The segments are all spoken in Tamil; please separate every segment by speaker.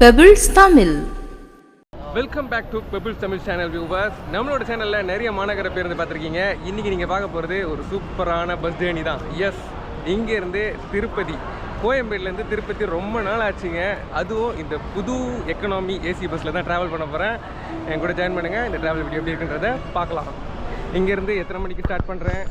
Speaker 1: Pebbles Tamil
Speaker 2: welcome back to Pebbles Tamil channel viewers நம்மளோட சேனலில் நிறைய மாநகர பேருந்து பார்த்துருக்கீங்க. இன்றைக்கி நீங்கள் பார்க்க போகிறது ஒரு சூப்பரான பஸ் ஜேர்னி தான். எஸ் இங்கேருந்து திருப்பதி. கோயம்பேடுலேருந்து திருப்பதி ரொம்ப நாள் ஆச்சுங்க. அதுவும் இந்த புது எக்கனாமி ஏசி பஸ்ஸில் தான் ட்ராவல் பண்ண போகிறேன் என் கூட ஜாயின் பண்ணுங்கள் இந்த ட்ராவல் வீடியோ எப்படி இருக்குன்றதை பார்க்கலாம். இங்கேருந்து எத்தனை மணிக்கு ஸ்டார்ட் பண்ணுறேன்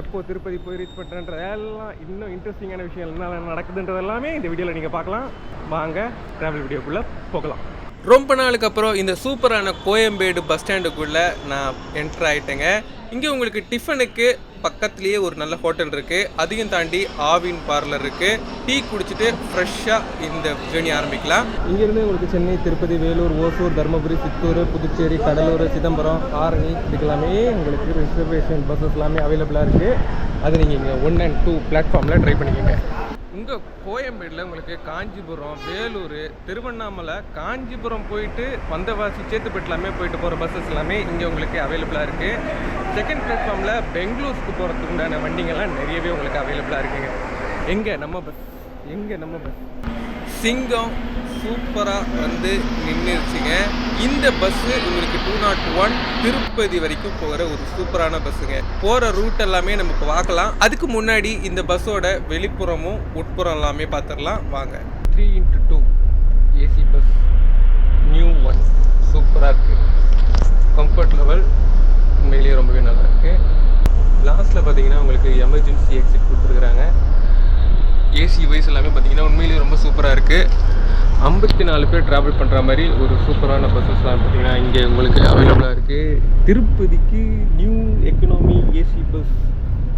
Speaker 2: எப்போ திருப்பதி போய் ரீச் பண்ணுறேன்றதெல்லாம் இன்னும் இன்ட்ரெஸ்டிங்கான விஷயம் என்ன நடக்குதுன்றது எல்லாமே இந்த வீடியோவில் நீங்கள் பார்க்கலாம். வாங்க ட்ராவல் வீடியோக்குள்ளே போகலாம். ரொம்ப நாளுக்கு அப்புறம் இந்த சூப்பரான கோயம்பேடு பஸ் ஸ்டாண்டுக்குள்ளே நான் என்டர் ஆகிட்டேங்க இங்கே உங்களுக்கு டிஃபனுக்கு பக்கத்துலேயே ஒரு நல்ல ஹோட்டல் இருக்குது அதையும் தாண்டி ஆவின் பார்லர் இருக்குது டீ குடிச்சிட்டு ஃப்ரெஷ்ஷாக இந்த ஜேர்னி ஆரம்பிக்கலாம். இங்கேருந்து உங்களுக்கு சென்னை திருப்பதி வேலூர் ஓசூர் தருமபுரி சித்தூர் புதுச்சேரி கடலூர் சிதம்பரம் ஆரணி இதுக்கெல்லாமே உங்களுக்கு ரிசர்வேஷன் பஸ்ஸஸ் எல்லாமே அவைலபிளாக இருக்குது அது நீங்கள் இங்கே ஒன் அண்ட் டூ பிளாட்ஃபார்மில் ட்ரை பண்ணிக்கோங்க. உங்கள் கோயம்பேடில் உங்களுக்கு காஞ்சிபுரம் வேலூர் திருவண்ணாமலை காஞ்சிபுரம் போயிட்டு வந்தவாசி சேத்துப்பேட்டிலாமே போயிட்டு போகிற பஸ்ஸஸ் எல்லாமே இங்கே உங்களுக்கு அவைலபிளாக இருக்குது செகண்ட் பிளாட்ஃபார்மில் பெங்களூருக்கு போகிறதுக்கு உண்டான வண்டிங்கெல்லாம் நிறையவே உங்களுக்கு அவைலபிளாக இருக்குங்க. எங்கே நம்ம பஸ் எங்கே நம்ம பஸ் சிங்கம் சூப்பராக வந்து நின்றுச்சுங்க இந்த பஸ்ஸு உங்களுக்கு டூ நாட் ஒன் திருப்பதி வரைக்கும் போகிற ஒரு சூப்பரான பஸ்ஸுங்க போகிற ரூட் எல்லாமே நமக்கு பார்க்கலாம். அதுக்கு முன்னாடி இந்த பஸ்ஸோட வெளிப்புறமும் உட்புறம் எல்லாமே பார்த்துடலாம். வாங்க. Three into two AC bus new one சூப்பராக இருக்குது கம்ஃபர்ட் லெவல் உண்மையிலேயே ரொம்பவே நல்லா இருக்குது லாஸ்ட்டில் பார்த்தீங்கன்னா உங்களுக்கு எமர்ஜென்சி எக்ஸிட் கொடுத்துருக்குறாங்க. ஏசி வைஸ் எல்லாமே பார்த்தீங்கன்னா உண்மையிலேயே ரொம்ப சூப்பராக இருக்குது ஐம்பத்தி நாலு பேர் ட்ராவல் பண்ணுற மாதிரி ஒரு சூப்பரான பஸ்ஸஸ்லாம் பார்த்தீங்கன்னா இங்கே உங்களுக்கு அவைலபிளாக இருக்குது திருப்பதிக்கு நியூ எக்கனாமி ஏசி பஸ்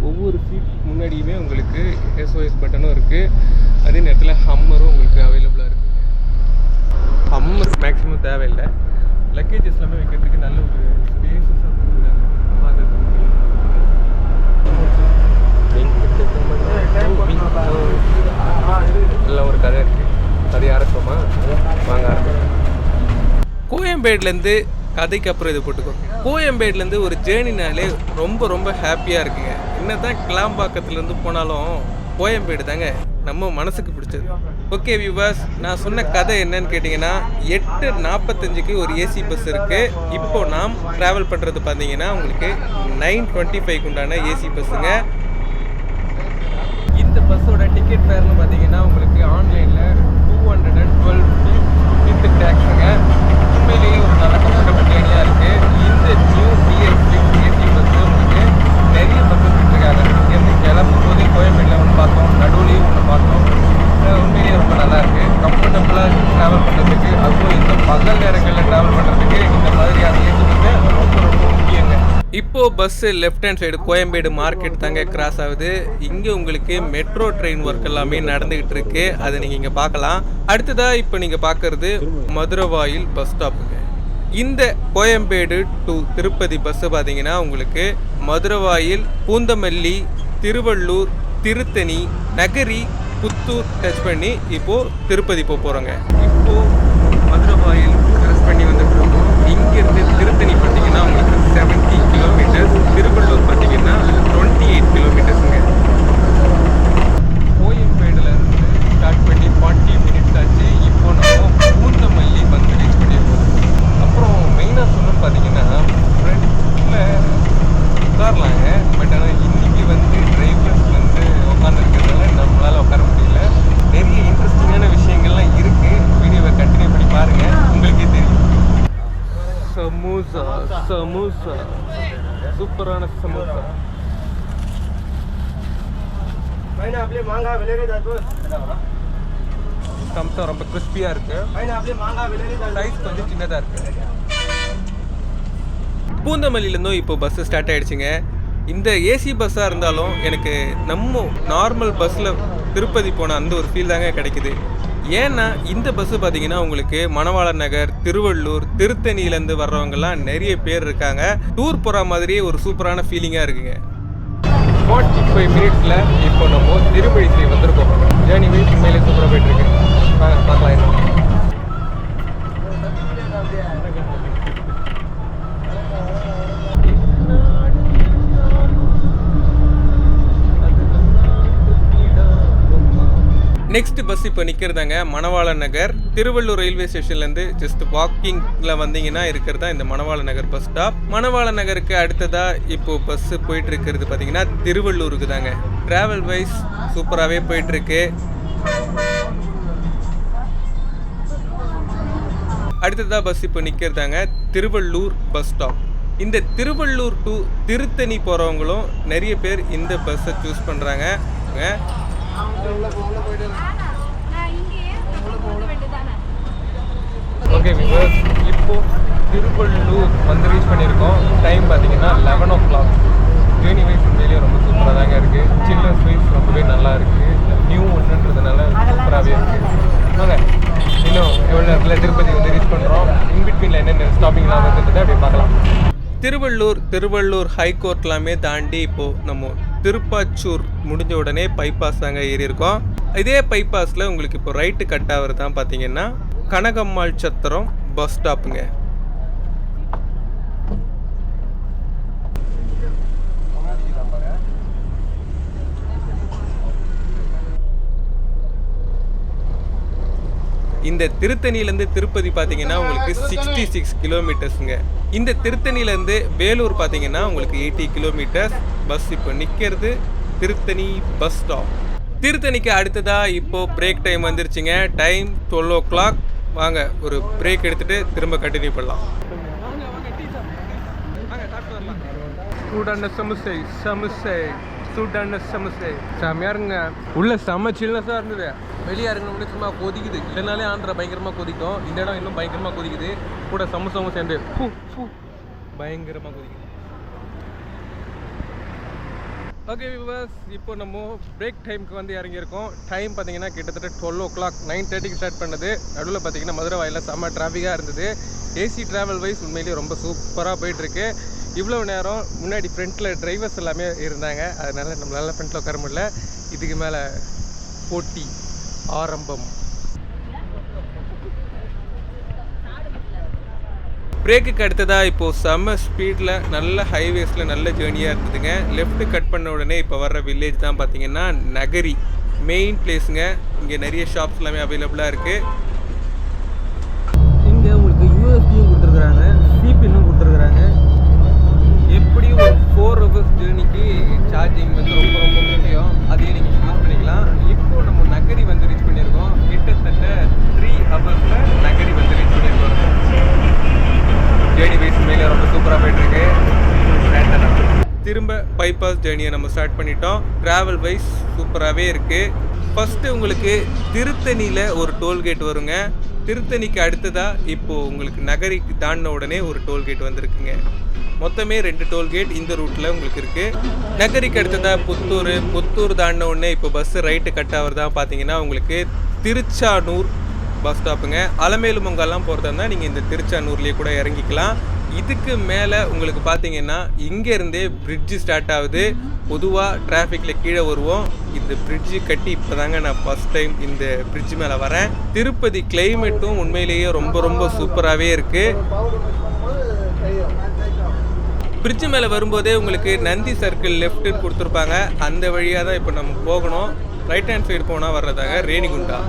Speaker 2: ஒவ்வொரு சீட் முன்னாடியுமே உங்களுக்கு எஸ்ஓஎஸ் பட்டனும் இருக்குது அதே நேரத்தில் ஹம்மரும் உங்களுக்கு அவைலபிளாக இருக்குது ஹம்மர் மேக்ஸிமம் தேவையில்லை. லக்கேஜஸ் எல்லாமே வைக்கிறதுக்கு நல்ல ஒரு ஸ்பேசஸாக கொடுக்குறாங்க. எல்லாம் ஒரு கதை இருக்கு கதை ஆரம்பிப்போமா வாங்க ஆரம்பிப்போம் கோயம்பேட்லேருந்து கதைக்கு அப்புறம் இது போட்டுக்கோ. கோயம்பேட்லேருந்து ஒரு ஜேர்னினாலே ரொம்ப ரொம்ப ஹாப்பியாக இருக்குங்க. என்ன தான் கிளாம்பாக்கத்துலேருந்து போனாலும் கோயம்பேடு தாங்க நம்ம மனசுக்கு பிடிச்சது. ஓகே வியூவர்ஸ் நான் சொன்ன கதை என்னன்னு கேட்டிங்கன்னா எட்டு நாற்பத்தஞ்சுக்கு ஒரு ஏசி பஸ் இருக்குது இப்போ நாம் ட்ராவல் பண்ணுறது பார்த்தீங்கன்னா உங்களுக்கு நைன் டுவெண்ட்டி ஃபைவ் உண்டான ஏசி பஸ்ஸுங்க இந்த பஸ்ஸோட டிக்கெட் ஃபேர்னு பார்த்தீங்கன்னா உங்களுக்கு ஆன்லைனில் two hundred and twelve with டேக்ஸுங்க உண்மையிலேயே ஒரு நல்ல கம்ஃபர்டபுள் ஏரியா இருக்குது இந்த நியூ பிஎஸ்சி ஏசி பஸ் உங்களுக்கு நிறைய பஸ்ஸஸ் விட்டுருக்காங்க இங்கேருந்து கிளம்பும் போதே கோயம்பேட்டில் ஒன்று பார்த்தோம் நடுவுலையும் ஒன்று பார்த்தோம் அஹ் உண்மையிலேயே ரொம்ப நல்லா இருக்குது கம்ஃபர்டபுளாக ட்ராவல் பண்ணுறதுக்கு அதுவும் இந்த பகல் நேரங்களில் ட்ராவல் பண்ணுறதுக்கு இந்த மாதிரியான ஏசி பஸ்ஸு ரொம்ப ரொம்ப முக்கியங்க bus bus left hand side Koyambedu market தாங்க கிராஸ் ஆகுது. இங்கே உங்களுக்கு மெட்ரோ ட்ரெயின் ஒர்க் எல்லாமே நடந்துகிட்டு இருக்கு. அதை நீங்கள் இங்கே பார்க்கலாம். அடுத்ததாக இப்போ நீங்கள் பார்க்கறது மதுரவாயில் பஸ் ஸ்டாப்புங்க இந்த கோயம்பேடு டு திருப்பதி பஸ்ஸு பார்த்தீங்கன்னா உங்களுக்கு மதுரவாயில் பூந்தமல்லி திருவள்ளூர் திருத்தணி நகரி புத்தூர் டச் பண்ணி இப்போது திருப்பதி போக போகிறோங்க இப்போது மதுரவாயில் கிராஸ் பண்ணி வந்துட்டு இருக்கோம் இங்கேருந்து திருத்தணி பார்த்தீங்கன்னா உங்களுக்கு செவன்ட்டி கிலோமீட்டர்ஸ் திருவள்ளூர் பார்த்தீங்கன்னா டுவெண்ட்டி எயிட் கிலோமீட்டர்ஸுங்க கோயம்பேடுல இருந்து ஸ்டார்ட் பண்ணி ஃபார்ட்டி மினிட்ஸ் ஆச்சு இப்போ நம்ம பூந்தமல்லி வந்து ரீச் பண்ணியிருக்கோம் அப்புறம் மெயினாக சொல்லணும்னு பார்த்தீங்கன்னா ஃப்ரெண்டில் உட்காரலாங்க பட் ஆனால் இன்னைக்கு வந்து டிரைவர்ஸ் வந்து உட்காந்துருக்கிறதுனால நம்மளால் உட்கார முடியல நிறைய இன்ட்ரெஸ்டிங்கான விஷயங்கள்லாம் இருக்குது வீடியோவை கண்டினியூ பண்ணி பாருங்கள் உங்களுக்கே தெரியும் சமோசா சமோசா சூப்பரான சமோசா. சம்சம் ரொம்ப கிறிஸ்பியாக இருக்குது
Speaker 3: பையனா அப்படியே
Speaker 2: சைஸ் கொஞ்சம் சின்னதாக இருக்குது பூந்தமல்லியிலேருந்தும் இப்போ பஸ்ஸு ஸ்டார்ட் ஆகிடுச்சிங்க இந்த ஏசி பஸ்ஸாக இருந்தாலும் எனக்கு நம்ம நார்மல் பஸ்ஸில் திருப்பதி போன அந்த ஒரு ஃபீல் தாங்க கிடைக்குது. ஏன்னா இந்த பஸ்ஸு பார்த்தீங்கன்னா உங்களுக்கு மணவாளர் நகர் திருவள்ளூர் திருத்தணியிலேருந்து வர்றவங்கலாம் நிறைய பேர் இருக்காங்க. டூர் போகிற மாதிரியே ஒரு சூப்பரான ஃபீலிங்காக இருக்குங்க. ஃபார்ட்டி ஃபைவ் மினிட்ஸில் இப்போ நம்ம திருமழிசை வந்திருக்கோம். ஜேர்னி வைஸ் உண்மையிலே சூப்பராக போயிட்டுருக்கு பார்க்கலாம் என்ன. நெக்ஸ்ட் பஸ் இப்போ நிற்கிறதாங்க மணவாள நகர். திருவள்ளூர் ரயில்வே ஸ்டேஷன்லேருந்து ஜஸ்ட் வாக்கிங்கில் வந்தீங்கன்னா இருக்கிறதா இந்த மணவாள நகர் பஸ் ஸ்டாப் மணவாள நகருக்கு அடுத்ததாக இப்போது பஸ்ஸு போயிட்டு இருக்கிறது பார்த்தீங்கன்னா திருவள்ளூருக்கு தாங்க. ட்ராவல் வைஸ் சூப்பராகவே போயிட்டுருக்கு அடுத்ததாக பஸ் இப்போ நிற்கிறதாங்க திருவள்ளூர் பஸ் ஸ்டாப் இந்த திருவள்ளூர் டு திருத்தணி போகிறவங்களும் நிறைய பேர் இந்த பஸ்ஸை சூஸ் பண்ணுறாங்க ஓகே விவர்ஸ் இப்போ திருவள்ளூர் வந்து ரீச் பண்ணியிருக்கோம். டைம் பார்த்தீங்கன்னா eleven o'clock journey wise உண்மையிலேயே ரொம்ப சூப்பராக தாங்க இருக்குது சில்ட்ரன்ஸ் வைஸ் ரொம்பவே நல்லா இருக்குது நியூ ஒன்றுன்றதுனால சூப்பராகவே இருக்குது வாங்க இன்னும் எவ்வளோ நேரத்தில் திருப்பதி வந்து ரீச் பண்ணுறோம் இன்பிட்வீனில் என்னென்ன ஸ்டாப்பிங்லாம் வந்துட்டு அப்படியே பார்க்கலாம். திருவள்ளூர் திருவள்ளூர் ஹைகோர்ட்லாமே தாண்டி இப்போது நம்ம திருப்பாச்சூர் முடிஞ்ச உடனே பைபாஸ் தாங்க ஏறி இருக்கோம் இதே பைபாஸில் உங்களுக்கு இப்போ ரைட்டு கட் ஆகிறது தான் பார்த்தீங்கன்னா கனகம்மாள் சத்திரம் பஸ் ஸ்டாப்புங்க இந்த திருத்தணியிலேருந்து திருப்பதி பார்த்தீங்கன்னா உங்களுக்கு சிக்ஸ்டி சிக்ஸ் கிலோமீட்டர்ஸுங்க இந்த திருத்தணியிலேருந்து வேலூர் பார்த்தீங்கன்னா உங்களுக்கு எயிட்டி கிலோமீட்டர்ஸ் பஸ் இப்போ நிற்கிறது திருத்தணி பஸ் ஸ்டாப் திருத்தணிக்கு அடுத்ததாக இப்போது பிரேக் டைம் வந்துருச்சுங்க. டைம் டுவெல் ஓ கிளாக் வாங்க ஒரு பிரேக் எடுத்துகிட்டு திரும்ப கண்டினியூ பண்ணலாம். சூடான சமுசை சமுசை சூட்டான சமுசை. செம்மையா இருங்க உள்ள செம்ம சில்னஸாக இருந்தது. வெளியே இறங்கினோம்னே சும்மா கொதிக்குது. இல்லைனாலே ஆந்திரா பயங்கரமாக கொதிக்கும். இந்த இடம் இன்னும் பயங்கரமாக கொதிக்குது. கூட சமுசமும் சேர்ந்து. ஃபு ஃபு. பயங்கரமாக கொதிக்குது. ஓகே விவாஸ் இப்போ நம்ம பிரேக் டைமுக்கு வந்து இறங்கியிருக்கோம். டைம் பார்த்தீங்கன்னா கிட்டத்தட்ட டுவெல் ஓ கிளாக் நைன் தேர்ட்டிக்கு ஸ்டார்ட் பண்ணது. நடுவில் பார்த்தீங்கன்னா மதுரை வாயில் செம்ம டிராஃபிக்காக இருந்தது. ஏசி ட்ராவல் வைஸ் உண்மையிலேயே ரொம்ப சூப்பராக போயிட்டுருக்கு. இவ்வளோ நேரம் முன்னாடி ஃப்ரண்ட்டில் டிரைவர்ஸ் எல்லாமே இருந்தாங்க. அதனால நம்மளால ஃப்ரண்ட்டில் உட்கார முடியல. இதுக்கு மேலே போட்டி ஆரம்பம். பிரேக்குக்கு அடுத்ததாக இப்போது செம்ம ஸ்பீடில் நல்ல ஹைவேஸில் நல்ல ஜேர்னியாக இருந்ததுங்க. லெஃப்ட் கட் பண்ண உடனே இப்போ வர்ற வில்லேஜ் தான் பார்த்தீங்கன்னா நகரி. மெயின் பிளேஸுங்க இங்கே நிறைய ஷாப்ஸ் எல்லாமே அவைலபிளாக இருக்குது ஜேர்னிக்கு சார்ஜிங் வந்து ரொம்ப ரொம்ப முக்கியம். அதையும் நீங்கள் யூஸ் பண்ணிக்கலாம். இப்போ நம்ம நகரி வந்து ரீச் பண்ணியிருக்கோம். கிட்டத்தட்ட த்ரீ ஹவர்ஸில் நகரி வந்து ரீச் பண்ணியிருக்கோம். ஜேர்னி வைஸ் மேலே ரொம்ப சூப்பராக போயிட்டுருக்கு. திரும்ப பைபாஸ் ஜேர்னியை நம்ம ஸ்டார்ட் பண்ணிட்டோம். ட்ராவல் வைஸ் சூப்பராகவே இருக்குது ஃபஸ்ட்டு உங்களுக்கு திருத்தணியில் ஒரு டோல்கேட் வருங்க. திருத்தணிக்கு அடுத்ததாக இப்போது உங்களுக்கு நகரிக்கு தாண்டின உடனே ஒரு டோல்கேட் வந்திருக்குங்க. மொத்தமே ரெண்டு டோல்கேட் இந்த ரூட்டில் உங்களுக்கு இருக்குது நகரிக்கு அடுத்ததாக புத்தூர். புத்தூர் தாண்டின உடனே இப்போ பஸ்ஸு ரைட்டு கட் ஆகிறது தான் பார்த்தீங்கன்னா உங்களுக்கு திருச்சானூர் பஸ் ஸ்டாப்புங்க அலமேலுமங்கெல்லாம் போகிறதா இருந்தால் நீங்கள் இந்த திருச்சானூர்லேயே கூட இறங்கிக்கலாம். இதுக்கு மேலே உங்களுக்கு பார்த்தீங்கன்னா இங்கேருந்தே பிரிட்ஜு ஸ்டார்ட் ஆகுது. பொதுவாக டிராஃபிக்கில் கீழே வருவோம். இந்த பிரிட்ஜு கட்டி இப்போ தாங்க நான் ஃபஸ்ட் டைம் இந்த பிரிட்ஜ் மேலே வரேன். திருப்பதி கிளைமேட்டும் உண்மையிலேயே ரொம்ப ரொம்ப சூப்பராகவே இருக்குது பிரிட்ஜு மேலே வரும்போதே உங்களுக்கு நந்தி சர்க்கிள் லெஃப்ட்டுன்னு கொடுத்துருப்பாங்க. அந்த வழியாக தான் இப்போ நம்ம போகணும். ரைட் ஹேண்ட் சைடு போனால் வர்றதாக ரேணிகுண்டா.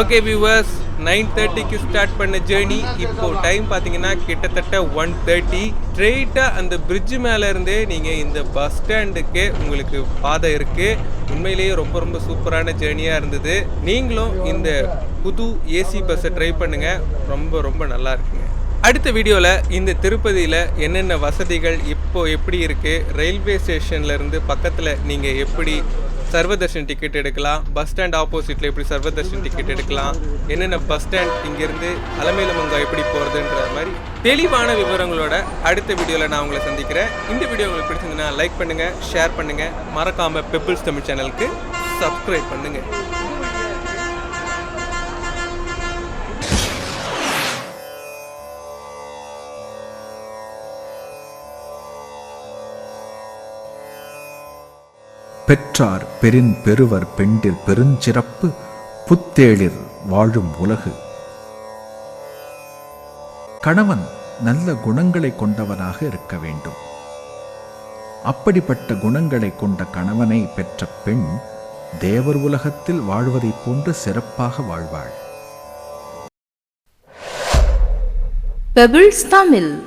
Speaker 2: ஓகே வியூவர்ஸ் நைன் தேர்ட்டிக்கு ஸ்டார்ட் பண்ண ஜேர்னி இப்போ டைம் பார்த்தீங்கன்னா கிட்டத்தட்ட ஒன் தேர்ட்டி ஸ்ட்ரெயிட்டாக அந்த பிரிட்ஜு மேலே இருந்தே நீங்கள் இந்த பஸ் ஸ்டாண்டுக்கே உங்களுக்கு பாதை இருக்குது உண்மையிலேயே ரொம்ப ரொம்ப சூப்பரான ஜேர்னியாக இருந்தது. நீங்களும் இந்த புது ஏசி பஸ்ஸை ட்ரை பண்ணுங்கள் ரொம்ப ரொம்ப நல்லா இருக்குங்க. அடுத்த வீடியோவில் இந்த திருப்பதியில் என்னென்ன வசதிகள் இப்போ எப்படி இருக்குது ரயில்வே ஸ்டேஷன்லேருந்து பக்கத்தில் நீங்கள் எப்படி சர்வதர்ஷன் டிக்கெட் எடுக்கலாம்? பஸ் ஸ்டாண்ட் ஆப்போசிட்டில் எப்படி சர்வதர்ஷன் டிக்கெட் எடுக்கலாம்? என்னென்ன பஸ் ஸ்டாண்ட் இங்கேருந்து அலமேலமங்கா எப்படி போகிறதுன்ற மாதிரி தெளிவான விவரங்களோட அடுத்த வீடியோவில் நான் உங்களை சந்திக்கிறேன். இந்த வீடியோ உங்களுக்கு பிடிச்சிருந்ததுன்னா லைக் பண்ணுங்கள் ஷேர் பண்ணுங்கள் மறக்காமல் பெப்பிள்ஸ் தமிழ் சேனலுக்கு சப்ஸ்கிரைப் பண்ணுங்கள்
Speaker 4: பெற்றார் பெரின் பெருவர் பெண்டிர் பெருஞ்சிறப்பு புத்தேளிர் வாழும் உலகு. கணவன் நல்ல குணங்களை கொண்டவனாக இருக்க வேண்டும். அப்படிப்பட்ட குணங்களை கொண்ட கணவனை பெற்ற பெண் தேவர் உலகத்தில் வாழ்வதைப் போன்று சிறப்பாக வாழ்வாள்.
Speaker 5: பெபிள்ஸ் தமிழ்